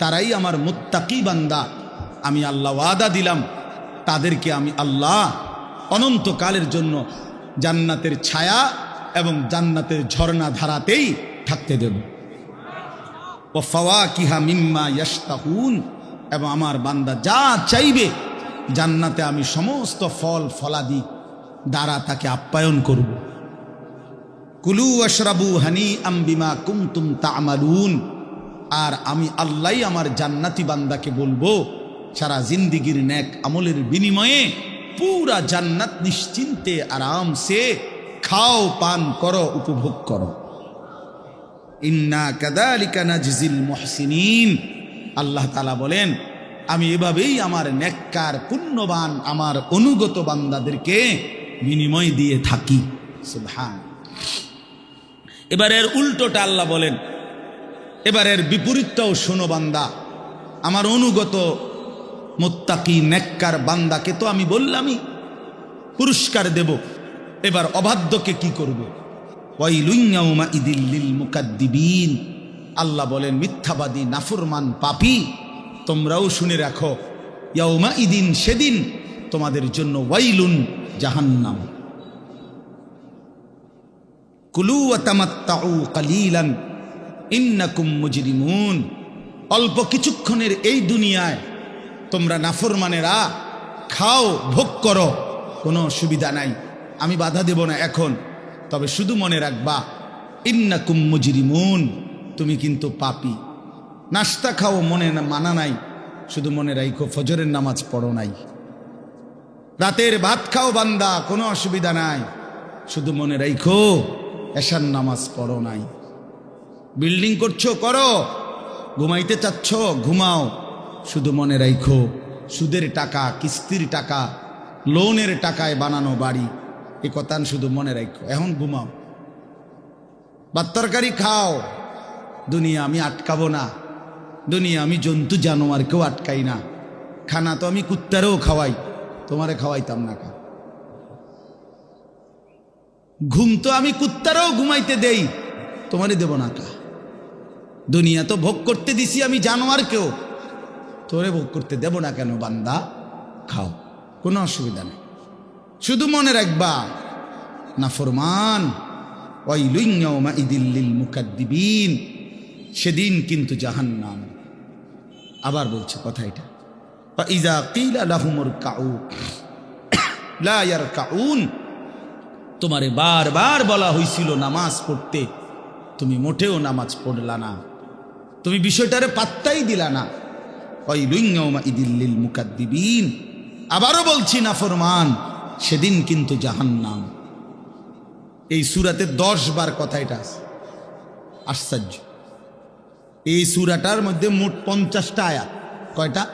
তারাই আমার মুত্তাকি বান্দা। আমি আল্লাহ ওয়াদা দিলাম, তাদেরকে আমি আল্লাহ অনন্তকালের জন্য জান্নাতের ছায়া এবং জান্নাতের ঝর্ণা ধারাতেই থাকতে দেব। ও ফওয়া কিহা মিম্মা ইয়াস্তাহুন এবং আমার বান্দা যা চাইবে, জান্নাতে আমি সমস্ত ফল ফলাদি দ্বারা তাকে আপ্যায়ন করব। কুলু আশরাবু হানি আম্বিমা কুমতুম তামালুন আর আমি আল্লাহ আমার জান্নাতি বান্দাকে বলব, সারা জিন্দিগির ন্যাক আমলের বিনিময়ে পুরা জান্নাত নিশ্চিন্তে আরামসে খাও, পান করো, উপভোগ করো। মুহসিনিন। আল্লাহ তালা বলেন, আমি এভাবেই আমার নেককার পুণ্যবান আমার অনুগত বান্দাদেরকে বিনিময় দিয়ে থাকি। এবারের উল্টোটা আল্লাহ বলেন এবারের বিপরীতটাও শোনো বান্দা। আমার অনুগত মোত্তাকি নেককার বান্দাকে তো আমি বললামই। পুরস্কার দেব। এবার অবাধ্যকে কি করবে? আল্লাহ বলেন, মিথ্যাবাদী, নাফুরমান, পাপি, তোমরাও শুনে রাখো। ইয়াউমা ইদিন সেদিন তোমাদের জন্য ওয়াইলুন জাহান্নাম। কুলু ওয়াতামাত্তাউ কালিলান। ইন্নাকুম মুজরিমুন। অল্প কিছুক্ষণের এই দুনিয়ায় তোমরা নাফরমানেরা খাও, ভোগ করো, কোনো অসুবিধা নাই। আমি বাধা দেব না এখন, তবে শুধু মনে রাখবা, ইন্নাকুম মুজরিমুন, তুমি কিন্তু পাপি। নাস্তা খাও মনে না মানা নাই, শুধু মনে রাখো ফজরের নামাজ পড়ো নাই। রাতের ভাত খাও বান্দা, কোনো অসুবিধা নাই, শুধু মনে রাখো এশার নামাজ পড়ো নাই। বিল্ডিং করছ, করো। ঘুমাইতে চাচ্ছ, ঘুমাও। শুধু মনে রাখো সুদের টাকা, কিস্তির টাকা, লোনের টাকায় বানানো বাড়ি। এ কথা শুধু মনে রাখো এখন ঘুমাও। তরকারি খাও। দুনিয়া আমি আটকাবো না। দুনিয়া আমি জন্তু জানোয়ারকেও আটকাই না। খানা তো আমি কুত্তারেও খাওয়াই, তোমারে খাওয়াইতাম না কা। ঘুম তো আমি কুত্তারেও ঘুমাইতে দেই, তোমারে দেব না কা। দুনিয়া তো ভোগ করতে দিছি আমি জানোয়ারকেও। তোরে ভোগ করতে দেব না কেন, বান্দা? খাও, কোনো অসুবিধা নেই। শুধু মনে রাখবা, না ফরমান ওয়াইলুইয়াউমা ইদিল্লিল মুকাদ্দিবিন, সেদিন কিন্তু জাহান্নাম। আবার বলছে কথা এটা। ইজা কিলা লাহুমুর কাউ ইয়ারকাউন। তোমারে বারবার বলা হয়েছিল নামাজ পড়তে। তুমি মোটেও নামাজ পড়লা না। তুমি বিষয়টারে পাত্তাই দিলা না। ইদিল্লিল মুকাদ্দিবিন। আবারও বলছি না ফরমান, সেদিন কিন্তু জাহান্নাম। এই সুরাতে দশ বার কথা এটা আছে। আশ্চর্য। এই সুরাটার মধ্যে মোট পঞ্চাশটা আয়াত। কয়টা?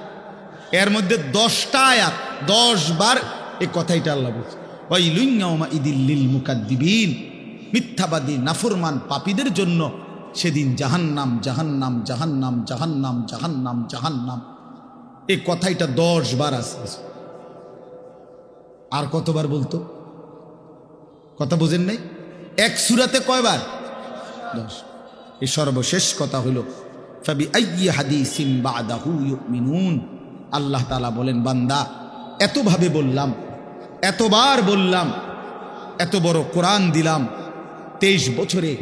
এর মধ্যে দশটা আয়াত। দশ বার এ কথাইটা আল্লাহ বলছে। ওয়াইলুইয়াউমা ইদিল্লিল মুকাদ্দিবিন। মিথ্যাবাদী, নাফরমান পাপীদের জন্য সেদিন জাহান্নাম জাহান্নাম জাহান্নাম জাহান্নাম জাহান্নাম জাহান্নাম। এই কথাইটা দশ বার আছে। আর কতবার বলতো? কথা বোঝেন নাই? এক সুরাতে কয়বার? দশ। এই সর্বশেষ কথা হলো ইউমিনুন। আল্লাহ তাআলা বলেন, বান্দা, এতভাবে বললাম, এতবার বললাম, এত বড় কোরআন দিলাম, তেইশ বছরে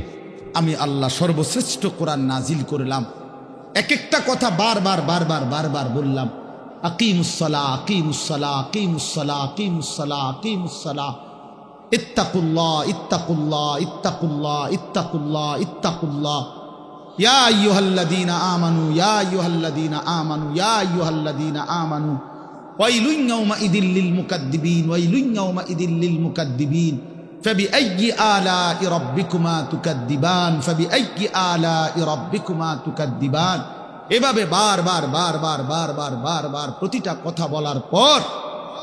আমি আল্লাহ সর্বশ্রেষ্ঠ কোরআন নাজিল করলাম। এক একটা কথা বারবার বারবার বারবার বললাম। আকিমুসলা আকিমুসলা আকিমুসলা আকিমুসলা আকিমুসলা ইত্তাকুল্লাহ ইত্তাকুল্লাহ ইত্তাকুল্লাহ ইত্তাকুল্লাহ ইত্তাকুল্লাহ। ইয়া আইয়ুহাল্লাযীনা আমানু, ইয়া আইয়ুহাল্লাযীনা আমানু, ইয়া আইয়ুহাল্লাযীনা আমানু। ওয়াইলুন ইয়াওমাইযিল লিল মুকাদ্দিবিন, ওয়াইলুন ইয়াওমাইযিল লিল মুকাদ্দিবিন। فبأي آلاء ربكما تكذبان فبأي آلاء ربكما تكذبان এভাবে বারবার বারবার বারবার বারবার প্রতিটা কথা বলার পর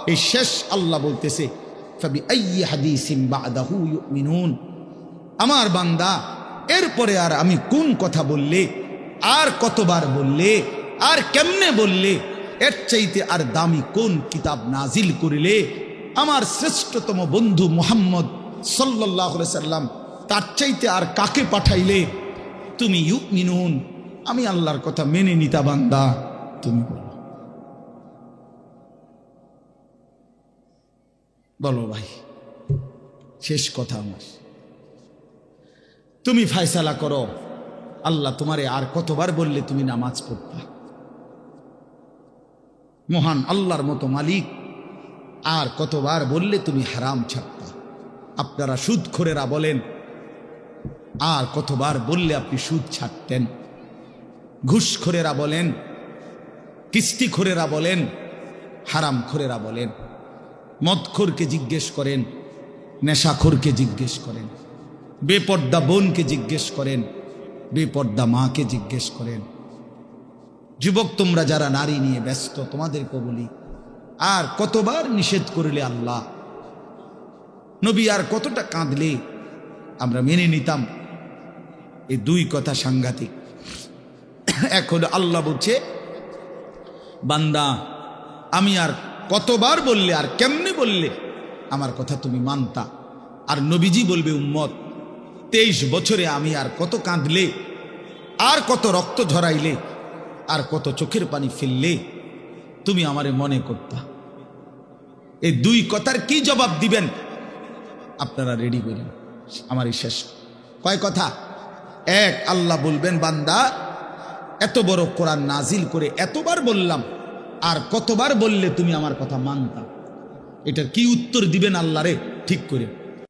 এই শেষ আল্লাহ বলতেছে فبأي حديث بعده يؤمنون আমার বান্দা এরপরে আর আমি কোন কথা বললে আর কতবার বললে আর কেমনে বললে এর চাইতে আর দামি কোন কিতাব নাজিল করিলে আমার শ্রেষ্ঠতম বন্ধু মোহাম্মদ সাল্লাহ সাল্লাম, তার চাইতে আর কাকে পাঠাইলে? তুমি ইউ মিনুন আমি আল্লাহর কথা মেনে নিতা বান্দা, তুমি বলো। বলো ভাই, শেষ কথা আমার। তুমি ফায়সালা করো। আল্লাহ তোমারে আর কতবার বললে তুমি নামাজ পড়তা মহান আল্লাহর মতো মালিক, আর কতবার বললে তুমি হারাম ছাড়তা আপনারা সুদখোরেরা বলেন, আর কতবার বললে আপনি সুদ ছাড়তেন? ঘুষখোরেরা বলেন, কিস্তিখোরেরা বলেন, হারামখোরেরা বলেন, মদখোরকে জিজ্ঞেস করেন, নেশাখোরকে জিজ্ঞেস করেন, বেপর্দা বোনকে জিজ্ঞেস করেন, বেপর্দা মাকে জিজ্ঞেস করেন, যুবক, তোমরা যারা নারী নিয়ে ব্যস্ত তোমাদেরকে বলি, আর কতবার নিষেধ করলে আল্লাহ নবী আর কতটা কাঁদলে? আমরা মেনে নিতাম। এই দুই কথা সাংঘাতিক। এখন আল্লাহ বলছে, বান্দা, আমি আর কতবার বললে, আর কেমনে বললে? আমার কথা তুমি মানতা। আর নবীজি বলবে, উম্মত, তেইশ বছরে আমি আর কত কাঁদলে, আর কত রক্ত ঝরাইলে, আর কত চোখের পানি ফেললে, তুমি আমারে মনে করতা। এই দুই কথার কি জবাব দিবেন? আপনারা রেডি করেন। আমারই শেষ। কয় কথা? এক, আল্লাহ বলবেন, বান্দা, এত বড় কোরআন নাজিল করে এতবার বললাম, আর কতবার বললে তুমি আমার কথা মানতা? এটার কি উত্তর দিবেন আল্লাহরে ঠিক করে।